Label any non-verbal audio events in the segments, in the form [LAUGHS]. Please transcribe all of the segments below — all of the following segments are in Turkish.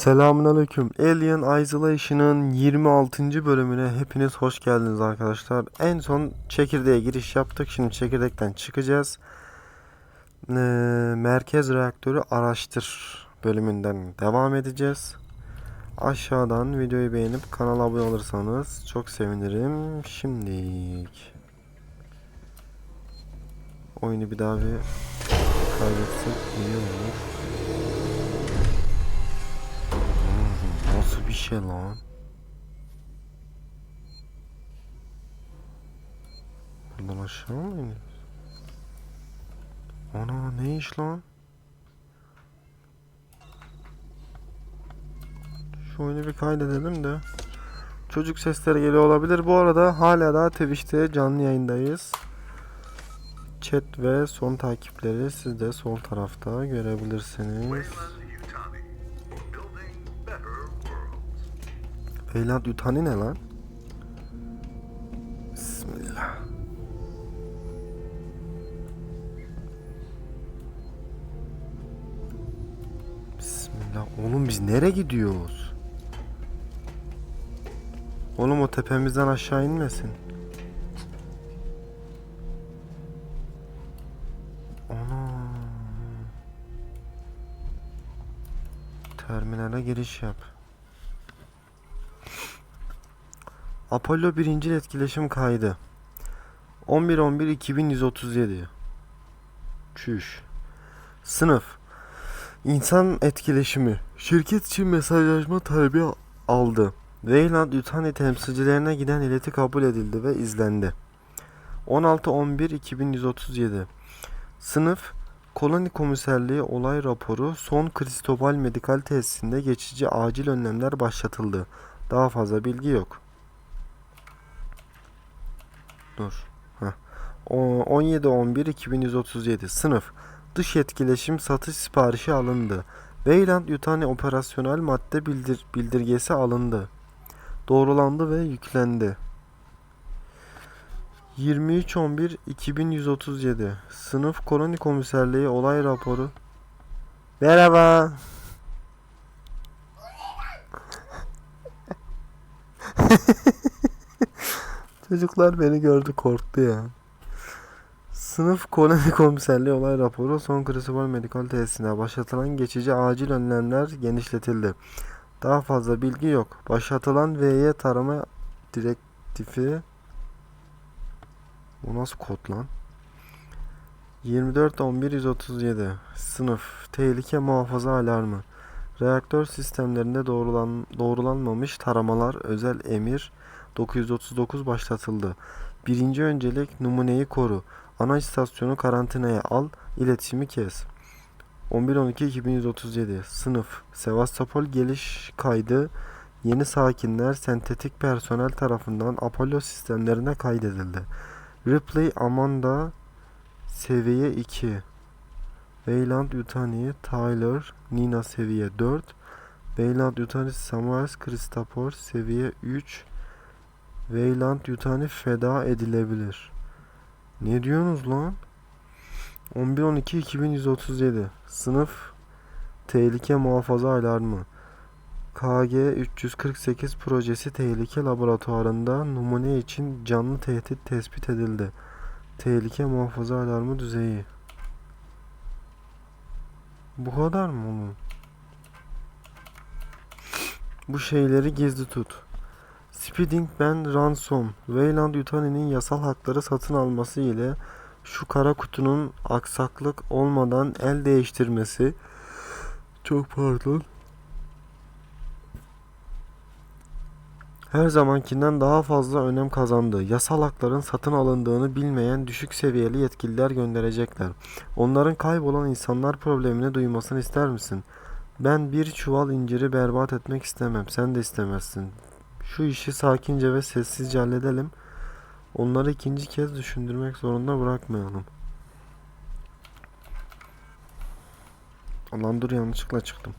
Selamünaleyküm. Alien Isolation'ın 26. bölümüne hepiniz hoş geldiniz arkadaşlar. En son çekirdeğe giriş yaptık. Şimdi çekirdekten çıkacağız. Ee, merkez reaktörü araştır bölümünden devam edeceğiz. Aşağıdan videoyu beğenip kanala abone olursanız çok sevinirim. Şimdilik oyunu bir daha bir kaydetsek iyi olur. Bir şey lan? Buradan aşağı mı iniyoruz? Ana ne iş lan? Şu oyunu bir kaydedelim de. Çocuk sesleri geliyor olabilir. Bu arada hala da Twitch'te canlı yayındayız. Chat ve son takipleri siz de sol tarafta görebilirsiniz. Beyland Yutani ne lan? Bismillah. Bismillah. Oğlum biz nereye gidiyoruz? Oğlum o tepemizden aşağı inmesin. Ana. Terminale giriş yap. Apollo 1. etkileşim kaydı. 11-11-2137 Çüş. Sınıf. İnsan etkileşimi. Şirket için mesajlaşma talebi aldı. Weyland Yutani temsilcilerine giden ileti kabul edildi ve izlendi. 16-11-2137 Sınıf. Koloni Komiserliği olay raporu son Kristobal Medikal Tesisinde geçici acil önlemler başlatıldı. Daha fazla bilgi yok. Dur. Heh. O- 17-11-2137 Sınıf Dış etkileşim satış siparişi alındı. Weyland Yutani operasyonel madde bildir bildirgesi alındı. Doğrulandı ve yüklendi. 23-11-2137 Sınıf Koloni Komiserliği olay raporu Merhaba. [LAUGHS] Çocuklar beni gördü korktu ya. Sınıf koloni komiserliği olay raporu son Crucible Medikal tesisine başlatılan geçici acil önlemler genişletildi. Daha fazla bilgi yok. Başlatılan VY tarama direktifi Bu nasıl kod lan? 24 11 137 Sınıf Tehlike muhafaza alarmı Reaktör sistemlerinde doğrulan, doğrulanmamış taramalar özel emir 939 başlatıldı. Birinci öncelik numuneyi koru. Ana istasyonu karantinaya al, iletişimi kes. 11-12-2137 Sınıf Sevastopol geliş kaydı Yeni sakinler sentetik personel tarafından Apollo sistemlerine kaydedildi. Ripley Amanda Seviye 2 Weyland Yutani Tyler Nina seviye 4 Weyland Yutani Samuels Christopher seviye 3 Weyland Yutani feda edilebilir. Ne diyorsunuz lan? 11-12-2137 Sınıf Tehlike Muhafaza Alarmı KG 348 projesi tehlike laboratuvarında numune için canlı tehdit tespit edildi. Tehlike muhafaza alarmı düzeyi. Bu kadar mı oğlum? Bu şeyleri gizli tut. Speeding Ben Ransom, Weyland Yutani'nin yasal hakları satın alması ile şu kara kutunun aksaklık olmadan el değiştirmesi çok pardon her zamankinden daha fazla önem kazandı. Yasal hakların satın alındığını bilmeyen düşük seviyeli yetkililer gönderecekler. Onların kaybolan insanlar problemini duymasını ister misin? Ben bir çuval inciri berbat etmek istemem. Sen de istemezsin. Şu işi sakince ve sessizce halledelim. Onları ikinci kez düşündürmek zorunda bırakmayalım. Lan dur yanlışlıkla çıktım.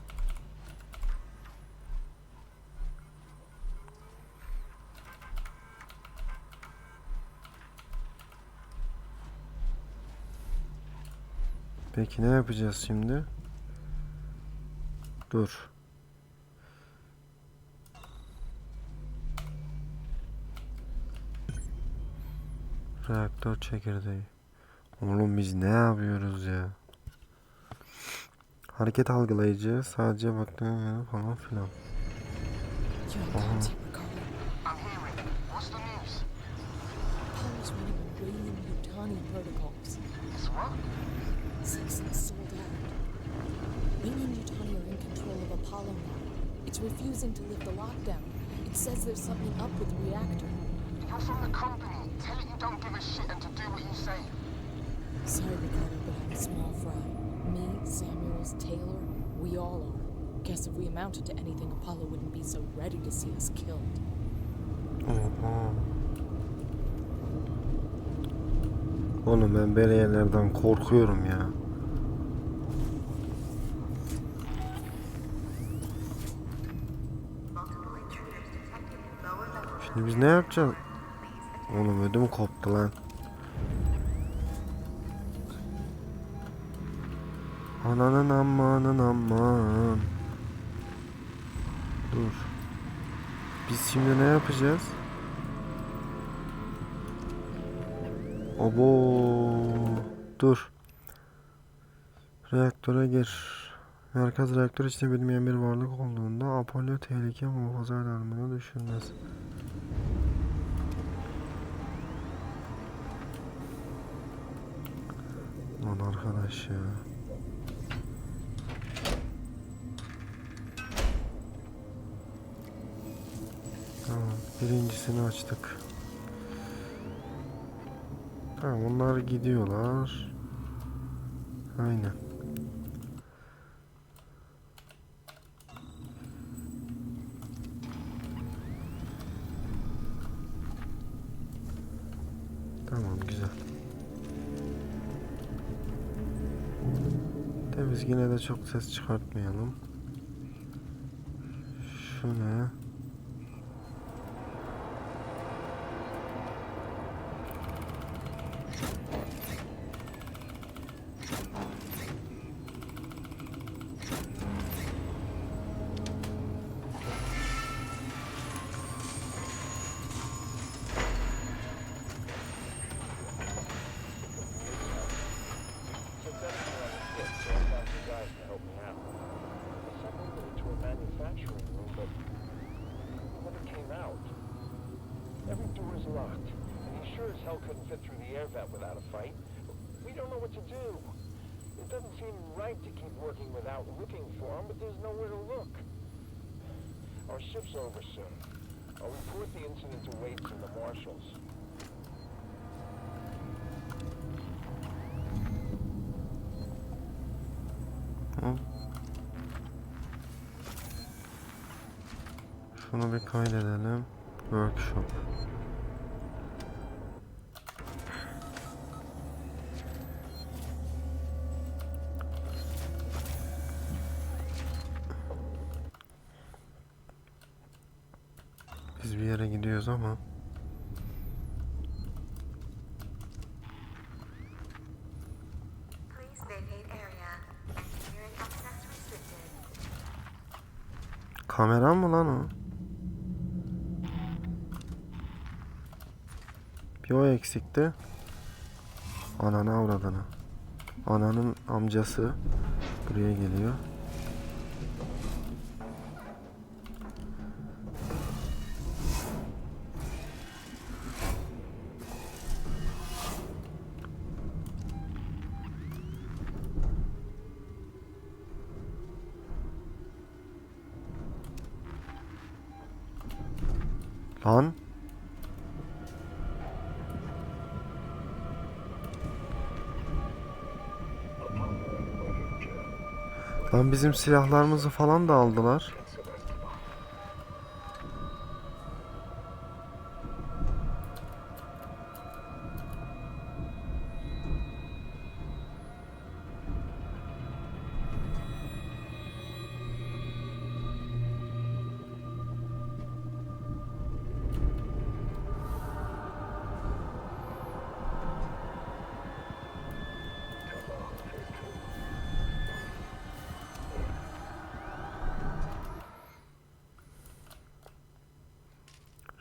Peki ne yapacağız şimdi? Dur. Reaktör çekirdeği. Oğlum biz ne yapıyoruz ya? Hareket algılayıcı sadece baktığın falan filan. It's refusing to lift the lockdown. It says there's something up with the reactor. You're from the company. Tell it you don't give a shit and to do what you say. Sorry, Ricardo, but I'm a small fry. Me, Samuels, Taylor, we all are. Guess if we amounted to anything, Apollo wouldn't be so ready to see us killed. Oha. Oğlum ben böyle yerlerden korkuyorum ya. Şimdi biz ne yapacağız? Oğlum ödüm koptu lan. Ananın amanın aman. Dur. Biz şimdi ne yapacağız? Obo. Dur. Reaktöre gir. Merkez reaktör içinde bilmeyen bir varlık olduğunda Apollo tehlike muhafaza alarmını düşürmez. Lan arkadaş ya. Tamam, birincisini açtık. Tamam, onlar gidiyorlar. Aynen. Biz yine de çok ses çıkartmayalım. Şu ne? Hell couldn't fit through the air vent without a fight. We don't know what to do. It doesn't seem right to keep working without looking for him, but there's nowhere to look. Our shift's over soon. I'll report the incident to Waits and the marshals. Şunu bir kaydedelim. Workshop. Kamera mı lan o? Bir o eksikti. Ananı avradını. Ananın amcası buraya geliyor. Lan bizim silahlarımızı falan da aldılar.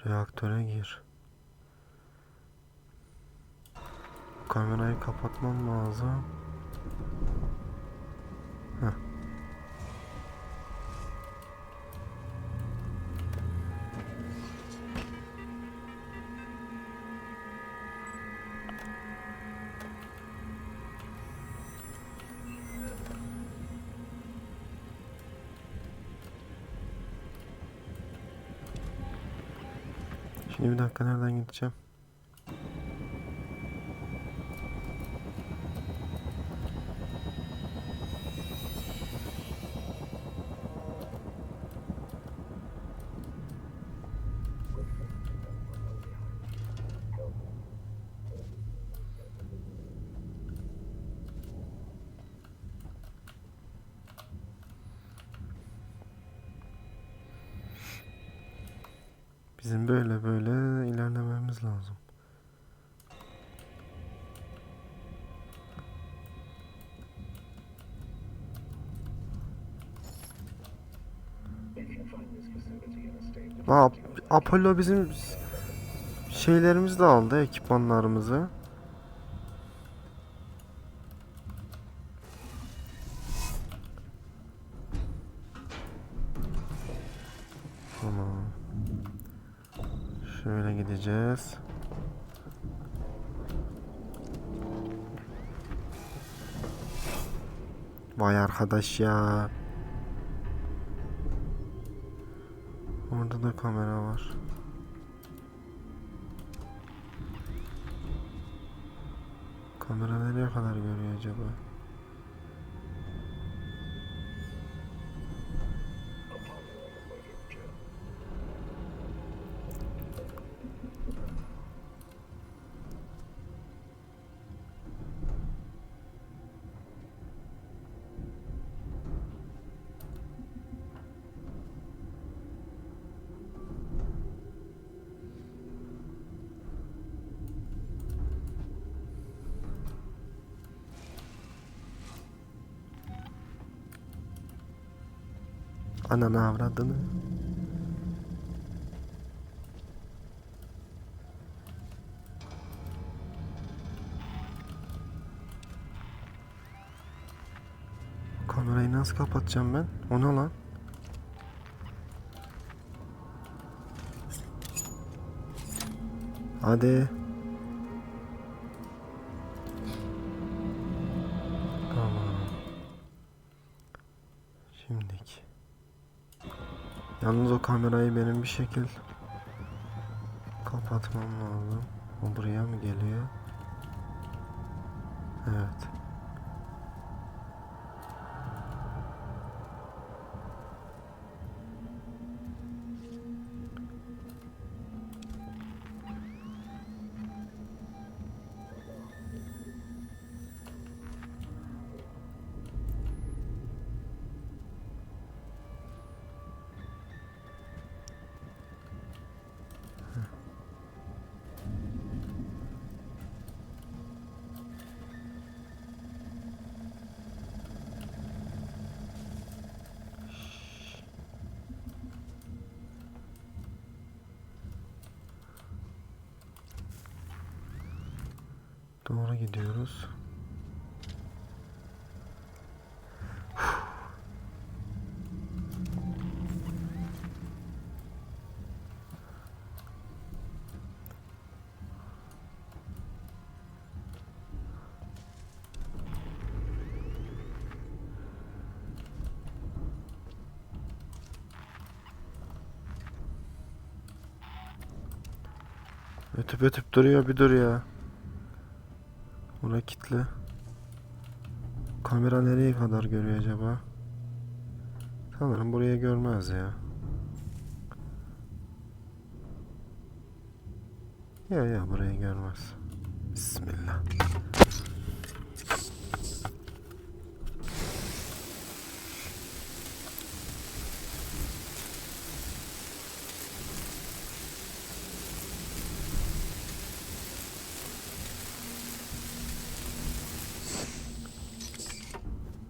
Reaktöre gir. Kamerayı kapatmam lazım. Şimdi bir dakika nereden gideceğim? Apollo bizim şeylerimizi de aldı, ekipmanlarımızı. Tamam. Şöyle gideceğiz. Vay arkadaş ya. Orada da kamera var. Kamera nereye kadar görüyor acaba? Ananı avradını. Kamerayı nasıl kapatacağım ben? O ne lan? Hadi. Yalnız o kamerayı benim bir şekil kapatmam lazım. O buraya mı geliyor? Evet. Doğru gidiyoruz. Ötüp ötüp duruyor bir dur ya. Buna kitle. Kamera nereye kadar görüyor acaba? Sanırım buraya görmez ya. Ya ya burayı görmez. Bismillah.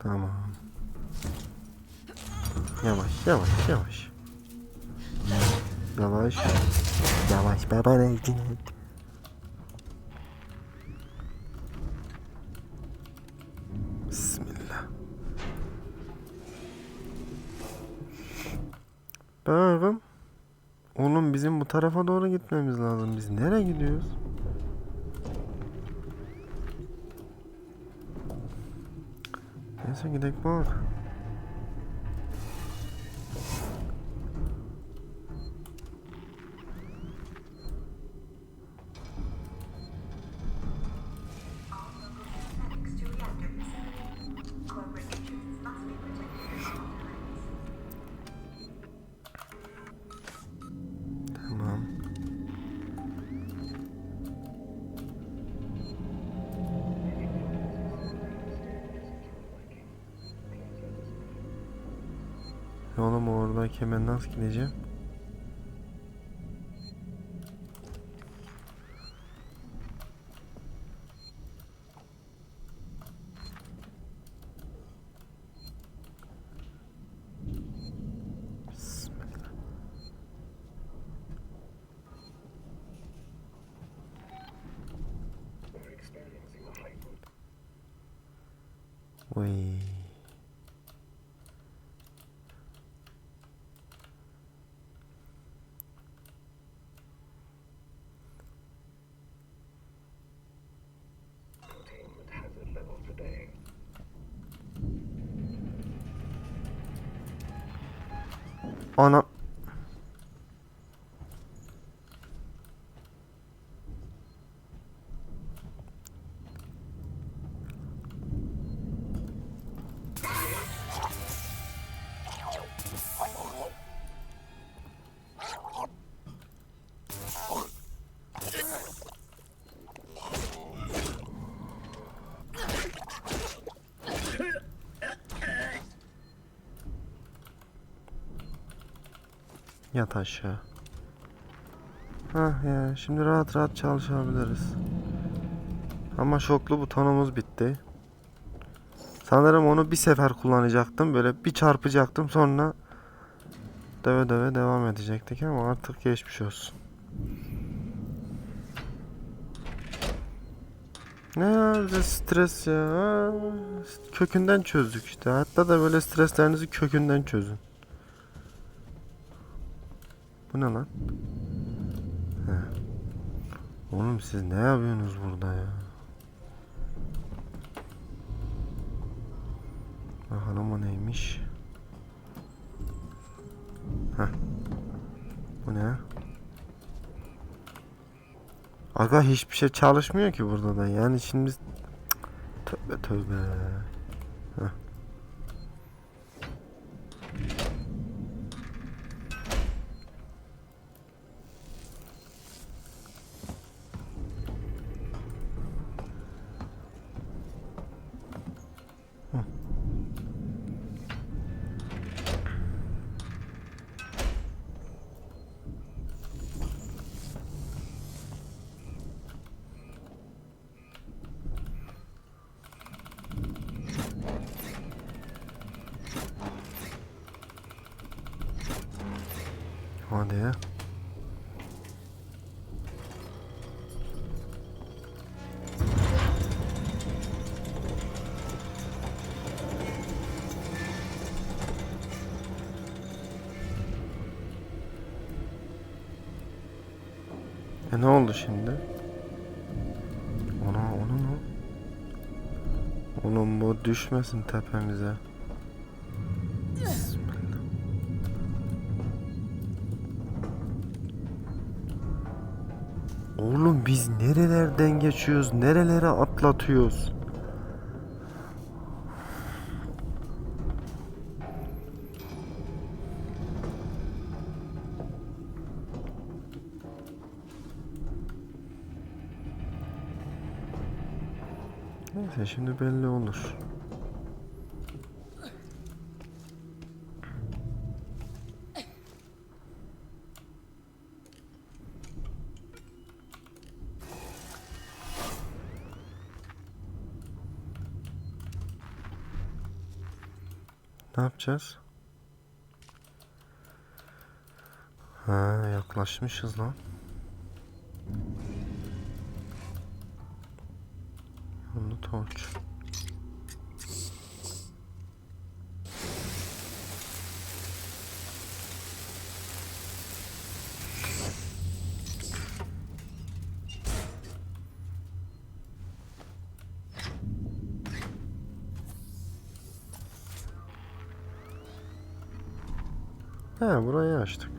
Tamam. Yavaş yavaş yavaş. Yavaş. Yavaş baba ne Bismillah. Bakın. Oğlum bizim bu tarafa doğru gitmemiz lazım. Biz nereye gidiyoruz? 생긴 했고 Oğlum oradayken ben nasıl gideceğim? Ana. Yat aşağı. Hah ya şimdi rahat rahat çalışabiliriz. Ama şoklu butonumuz bitti. Sanırım onu bir sefer kullanacaktım. Böyle bir çarpacaktım sonra döve döve devam edecektik ama artık geçmiş olsun. Ne ya bize stres ya. Kökünden çözdük işte. Hatta da böyle streslerinizi kökünden çözün. Bu ne lan? He. Oğlum siz ne yapıyorsunuz burada ya? Bakalım o neymiş? Heh. Bu ne? Aga hiçbir şey çalışmıyor ki burada da. Yani şimdi tövbe tövbe. Heh. Hadi ya. E ne oldu şimdi? Ona ona ne? Oğlum bu düşmesin tepemize. Oğlum biz nerelerden geçiyoruz? Nerelere atlatıyoruz? Neyse şimdi belli olur. Yapacağız? Ha yaklaşmışız lan. Yanlı torç. Burayı açtık.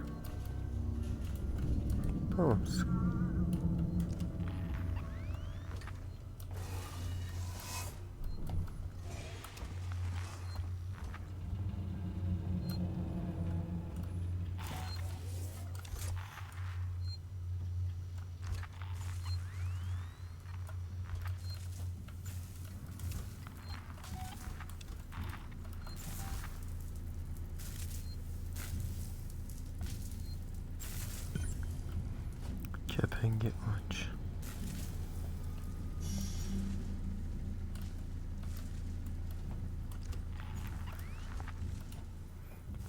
Kepengi aç.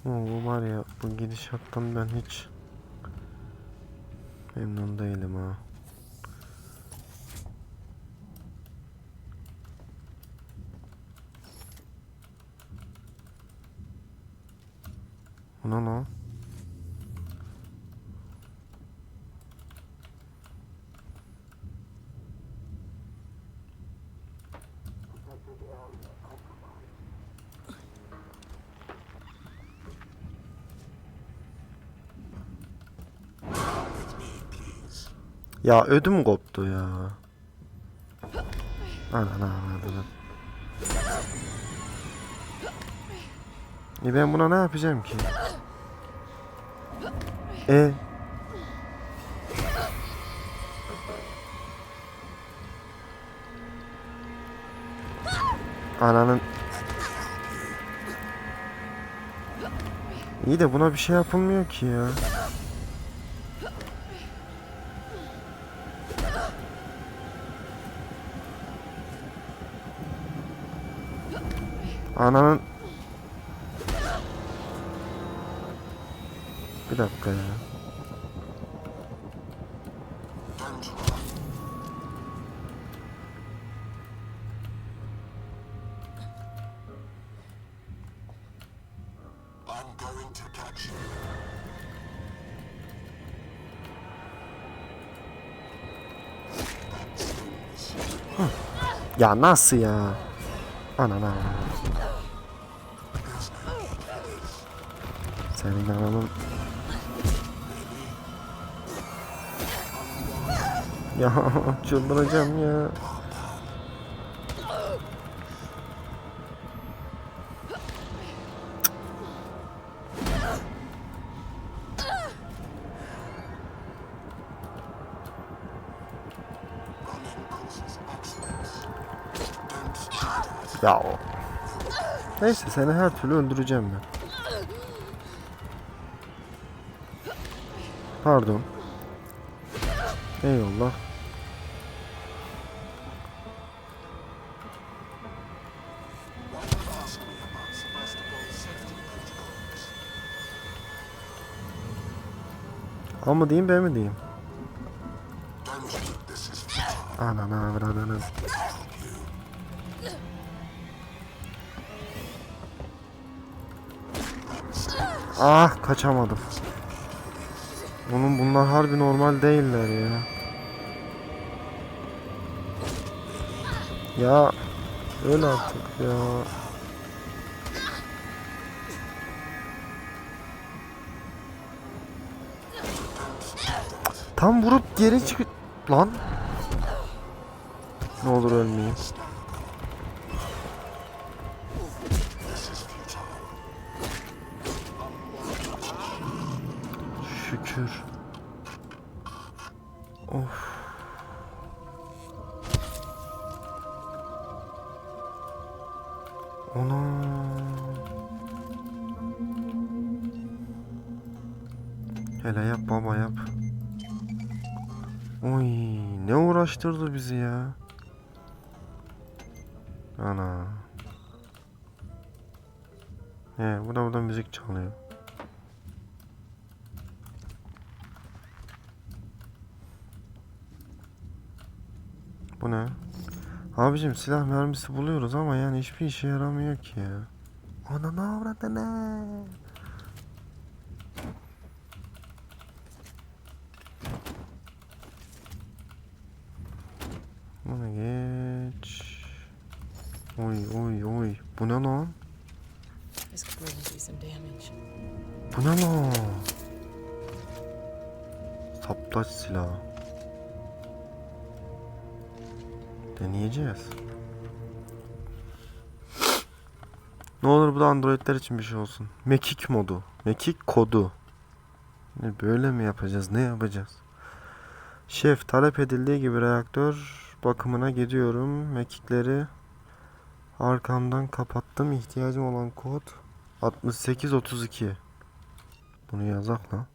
Bu var ya bu gidişattan ben hiç memnun değilim ha. O ne Ya ödüm koptu ya. Anana avradını. E ben buna ne yapacağım ki? E Ananın İyi de buna bir şey yapılmıyor ki ya. Ananın Bir dakika ya. Ya nasıl ya? Anana. Senin ananın. Ya [LAUGHS] çıldıracağım ya. Neyse seni her türlü öldüreceğim ben. Pardon. Eyvallah. A mı diyeyim B mi diyeyim? Don't you? Ah kaçamadım. Onun bunlar harbi normal değiller ya. Ya öyle artık ya. Tam vurup geri çık lan. Ne olur ölmeyeyim. Şükür. Of. Ana. Hele yap baba yap. Oy ne uğraştırdı bizi ya. Ana. He bu da burada müzik çalıyor. Bu ne? Abicim silah mermisi buluyoruz ama yani hiçbir işe yaramıyor ki ya. Ananı avradını. Bunu geç. Oy oy oy. Bu ne lan? Bu ne lan? Saplaç silahı. Deneyeceğiz. Ne olur bu da Androidler için bir şey olsun. Mekik modu. Mekik kodu. Ne böyle mi yapacağız? Ne yapacağız? Şef talep edildiği gibi reaktör bakımına gidiyorum. Mekikleri arkamdan kapattım. İhtiyacım olan kod 6832. Bunu yazak lan.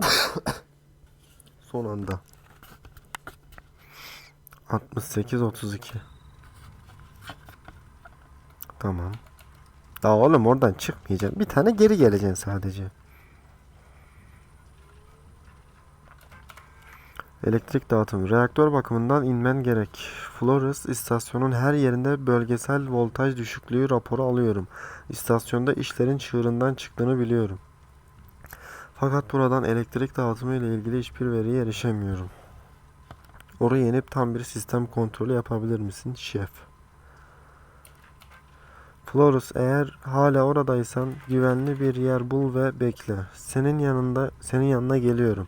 [COUGHS] Son anda. 6832. Tamam. Daha oğlum oradan çıkmayacaksın. Bir tane geri geleceksin sadece. Elektrik dağıtımı. Reaktör bakımından inmen gerek. Flores istasyonun her yerinde bölgesel voltaj düşüklüğü raporu alıyorum. İstasyonda işlerin çığırından çıktığını biliyorum. Fakat buradan elektrik dağıtımı ile ilgili hiçbir veriye erişemiyorum. Oraya inip tam bir sistem kontrolü yapabilir misin şef? Florus eğer hala oradaysan güvenli bir yer bul ve bekle. Senin yanında senin yanına geliyorum.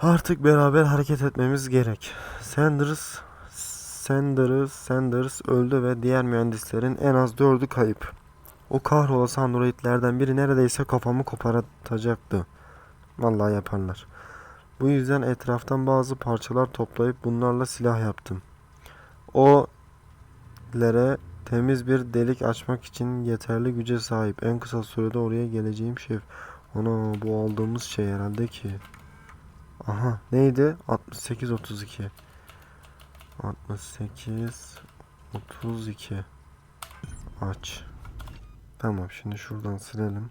Artık beraber hareket etmemiz gerek. Sanders Sanders Sanders öldü ve diğer mühendislerin en az dördü kayıp. O kahrolası androidlerden biri neredeyse kafamı kopartacaktı. Vallahi yaparlar. Bu yüzden etraftan bazı parçalar toplayıp bunlarla silah yaptım. O lere temiz bir delik açmak için yeterli güce sahip. En kısa sürede oraya geleceğim şef. Ana bu aldığımız şey herhalde ki. Aha neydi? 68 32. 68 32. Aç. Tamam şimdi şuradan silelim.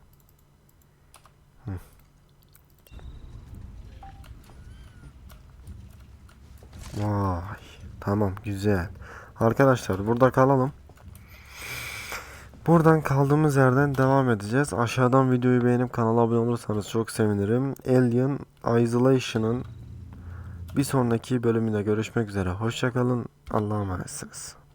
Vay. Tamam güzel. Arkadaşlar burada kalalım. Buradan kaldığımız yerden devam edeceğiz. Aşağıdan videoyu beğenip kanala abone olursanız çok sevinirim. Alien Isolation'ın bir sonraki bölümünde görüşmek üzere. Hoşçakalın. Allah'a emanetsiniz.